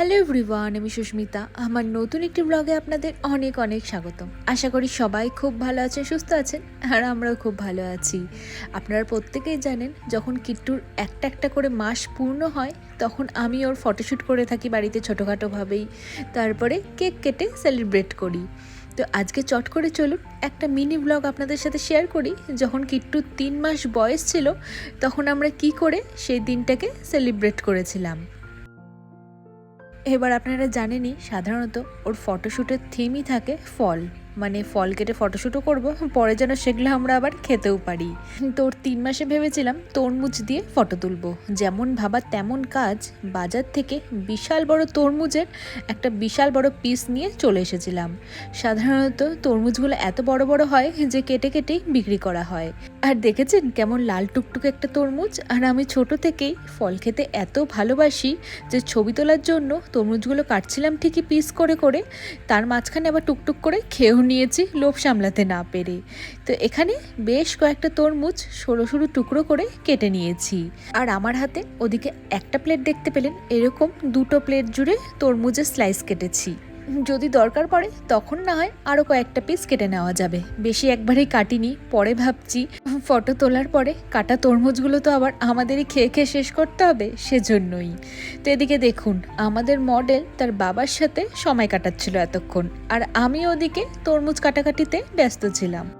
Hello everyone আমি সুস্মিতা। আমার নতুন একটি ব্লগে আপনাদের অনেক অনেক স্বাগতম। আশা করি সবাই খুব ভালো আছেন, সুস্থ আছেন, আর আমরাও খুব ভালো আছি। আপনারা প্রত্যেকেই জানেন, যখন কিট্টুর একটা একটা করে মাস পূর্ণ হয়, তখন আমি ওর ফটোশ্যুট করে থাকি বাড়িতে ছোটোখাটোভাবেই। তারপরে কেক কেটে সেলিব্রেট করি। তো আজকে চট করে চলুন, একটা মিনি ব্লগ আপনাদের সাথে শেয়ার করি। যখন কিট্টুর তিন মাস বয়স ছিল, তখন আমরা কি করে সেই দিনটাকে সেলিব্রেট করেছিলাম। এবার আপনারা জানেনই সাধারণত ওর ফটোশ্যুটের থিমই থাকে ফল। মানে ফল কেটে ফটোশ্যুটও করব, পরে যেন সেগুলো আমরা আবার খেতেও পারি। তোর তিন মাসে ভেবেছিলাম তরমুজ দিয়ে ফটো তুলব। যেমন ভাবা তেমন কাজ, বাজার থেকে বিশাল বড় তরমুজের একটা বিশাল বড় পিস নিয়ে চলে এসেছিলাম। সাধারণত তরমুজগুলো এত বড় বড় হয় যে কেটে কেটেই বিক্রি করা হয়। আর দেখেছেন কেমন লাল টুকটুকে একটা তরমুজ? আর আমি ছোট থেকেই ফল খেতে এত ভালোবাসি যে ছবি তোলার জন্য তরমুজগুলো কাটছিলাম ঠিকই পিস করে করে, তার মাঝখানে আবার টুকটুক করে খেয়েও নিয়েছি লোভ সামলাতে না পেরে। তো এখানে বেশ কয়েকটা তরমুজ সরু সরু টুকরো করে কেটে নিয়েছি। আর আমার হাতে ওদিকে একটা প্লেট দেখতে পেলেন, এরকম দুটো প্লেট জুড়ে তরমুজের স্লাইস কেটেছি। যদি দরকার পড়ে, তখন না হয় আরও কয়েকটা পিস কেটে নেওয়া যাবে। বেশি একবারেই কাটিনি, পরে ভাবছি, ফটো তোলার পরে কাটা তরমুজগুলো তো আবার আমাদেরই খেয়ে খেয়ে শেষ করতে হবে, সেজন্যই। তো এদিকে দেখুন, আমাদের মডেল তার বাবার সাথে সময় কাটাচ্ছিল এতক্ষণ, আর আমি ওদিকে তরমুজ কাটাকাটিতে ব্যস্ত ছিলাম।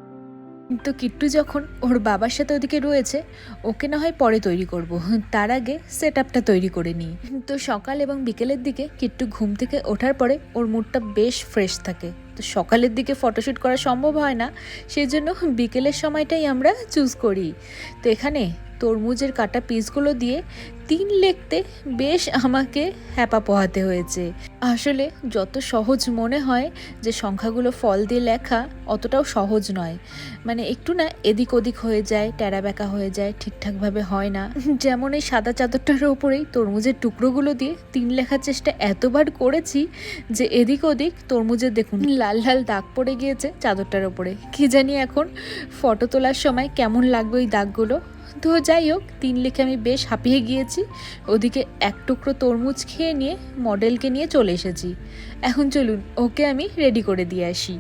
তো কিট্টু যখন ওর বাবার সাথে ওদিকে রয়েছে, ওকে না হয় পরে তৈরি করব। তার আগে সেট আপটা তৈরি করে নিই। তো সকাল এবং বিকেলের দিকে কিট্টু ঘুম থেকে ওঠার পরে ওর মুডটা বেশ ফ্রেশ থাকে। তো সকালের দিকে ফটোশ্যুট করা সম্ভব হয় না সেই জন্য বিকেলের সময়টাই আমরা চুজ করি। তো এখানে তরমুজের কাটা পিসগুলো দিয়ে তিন লেখতে বেশ আমাকে হ্যাপা পোহাতে হয়েছে। আসলে যত সহজ মনে হয় যে সংখ্যাগুলো ফল দিয়ে লেখা, অতটাও সহজ নয়। মানে একটু না এদিক ওদিক হয়ে যায় ট্যারা ব্যাকা হয়ে যায়, ঠিকঠাকভাবে হয় না। যেমন এই সাদা চাদরটার ওপরেই তরমুজের টুকরোগুলো দিয়ে তিন লেখার চেষ্টা এতবার করেছি যে এদিক ওদিক তরমুজের দেখুন লাল লাল দাগ পড়ে গিয়েছে চাদরটার ওপরে কি জানি এখন ফটো তোলার সময় কেমন লাগবে ওই দাগগুলো? তো যাই হোক তিন লেখে আমি বেশ হাঁপিয়ে গিয়েছি। ওদিকে এক টুকরো তরমুজ খেয়ে নিয়ে মডেলকে নিয়ে চলে এসেছি। এখন চলুন ওকে আমি রেডি করে দিয়ে আসি।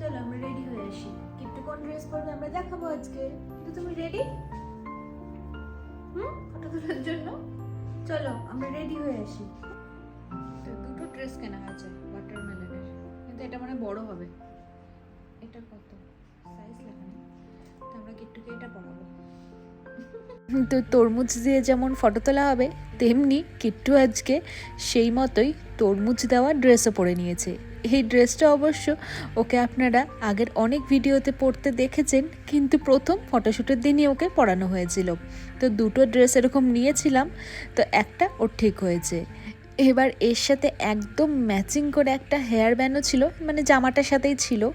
চলো আমরা রেডি হয়ে আসি। কিন্তু কোন ড্রেস পরবে আমরা দেখাবো আজকে? তো তুমি রেডি? হুম? ফটো তোলার জন্য? চলো আমরা রেডি হয়ে আসি। তো দুটো ড্রেস কেনা হয়েছে ওয়াটারমেলনের কিন্তু এটা মানে বড় হবে। এটা কত? সাইজ লেখা তো আমরা কিট্টুকে এটা পরাবো তো তরমুজ দিয়ে যেমন ফটো তোলা হবে, তেমনি কিট্টু আজকে সেই মতোই তরমুজ দেওয়া ড্রেসও পরে নিয়েছে। এই ড্রেসটা অবশ্য ওকে আপনারা আগের অনেক ভিডিওতে পরতে দেখেছেন, কিন্তু প্রথম ফটোশ্যুটের দিনই ওকে পরানো হয়েছিল। তো দুটো ড্রেস এরকম নিয়েছিলাম, তো একটা ওর ঠিক হয়েছে। এবার এর সাথে একদম ম্যাচিং করে একটা হেয়ার ব্যান্ডও ছিল মানে জামাটার সাথেই ছিল।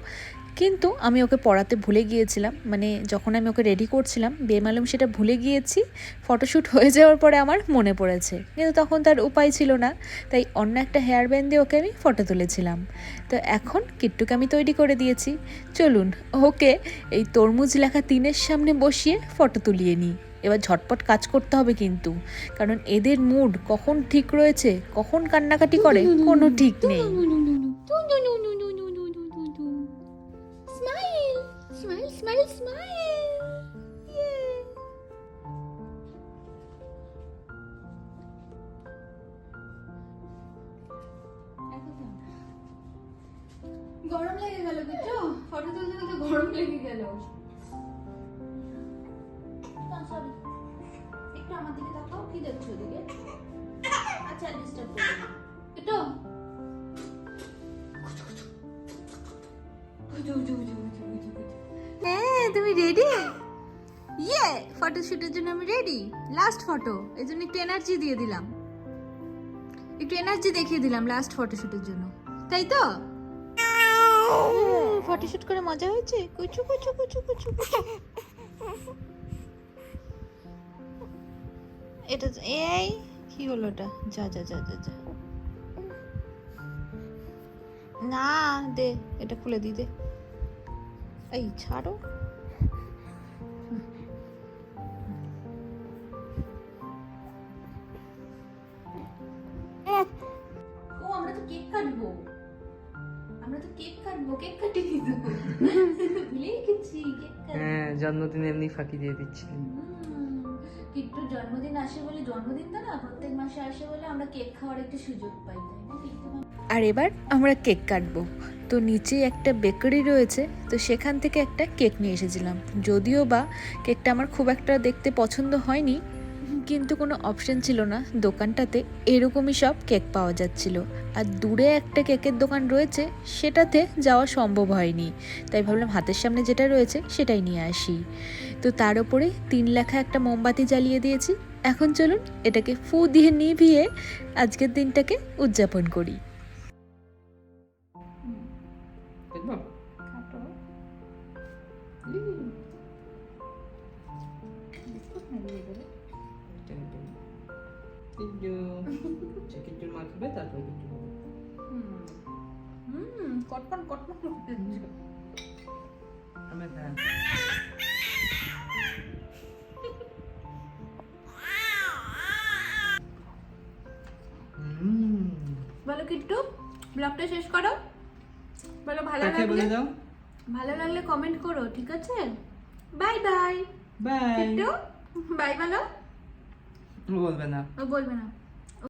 কিন্তু আমি ওকে পড়াতে ভুলে গিয়েছিলাম মানে যখন আমি ওকে রেডি করছিলাম, বেমালুম সেটা ভুলে গিয়েছি ফটোশ্যুট হয়ে যাওয়ার পরে আমার মনে পড়েছে। কিন্তু তখন তার উপায় ছিল না, তাই অন্য একটা হেয়ার ব্যান্ড দিয়ে ওকে আমি ফটো তুলেছিলাম। তো এখন কিট্টুকে আমি তৈরি করে দিয়েছি। চলুন, ওকে এই তরমুজ লেখা তিনের সামনে বসিয়ে ফটো তুলিয়ে নিই। এবার ঝটপট কাজ করতে হবে কিন্তু। কারণ এদের মুড কখন ঠিক রয়েছে কখন কান্নাকাটি করে কোনো ঠিক নেই. গরম লেগে গেল কিছু ফটো তুলতে তুলতে গরম লেগে গেল। সরি। একটু আমার দিকে তাকাও কি দেখছ ওদিকে আচ্ছা ডিস্টার্ব করো। একটু। হ্যাঁ তুমি রেডি ইয়ে ফটো শুটের জন্য আমি রেডি লাস্ট ফটো এই জন্য একটু এনার্জি দিয়ে দিলাম। একটু এনার্জি দেখিয়ে দিলাম লাস্ট ফটো শুটের জন্য। তাই তো? ফটোশুট করে মজা হয়েছে? কুচু কুচু কুচু কুচু কুচু। এটা তো- এই কি হলো এটা? যা যা যা যা যা। না দে এটা খুলে দি দে। এই ছাড়ো। কাটবো। আমরা তো কেক কাটবো কেক কাটিয়ে তো। ভুলেই গেছি কেক কাটবো। হ্যাঁ জন্মদিন এমনি ফাঁকি দিয়ে দিচ্ছিলেন। হুম, কিট্টুর জন্মদিন আসে বলে জন্মদিন তো না, প্রত্যেক মাসে আসে বলে আমরা কেক খাওয়ার একটা সুযোগ পাই, তাই না আর এবার আমরা কেক কাটবো। তো নিচে একটা বেকারি রয়েছে, তো সেখান থেকে একটা কেক নিয়ে এসেছিলাম। যদিও বা কেকটা আমার খুব একটা দেখতে পছন্দ হয়নি কিন্তু কোনো অপশন ছিল না। দোকানটাতে এরকমই সব কেক পাওয়া যাচ্ছিল। আর দূরে একটা কেকের দোকান রয়েছে, সেটাতে যাওয়া সম্ভব হয়নি। তাই ভাবলাম হাতের সামনে যেটা রয়েছে, সেটাই নিয়ে আসি। তো তার উপরে তিন লেখা একটা মোমবাতি জ্বালিয়ে দিয়েছি। এখন চলুন এটাকে ফু দিয়ে নিভিয়ে আজকের দিনটাকে উদযাপন করি। তারপর হুম বলো কিট্টু ব্লগটা শেষ করো? বলো ভালো লাগলে দাও? ভালো লাগলে কমেন্ট করো ঠিক আছে? Bye bye bye Kittu bye বলো। বলবে না। ও বলবে না।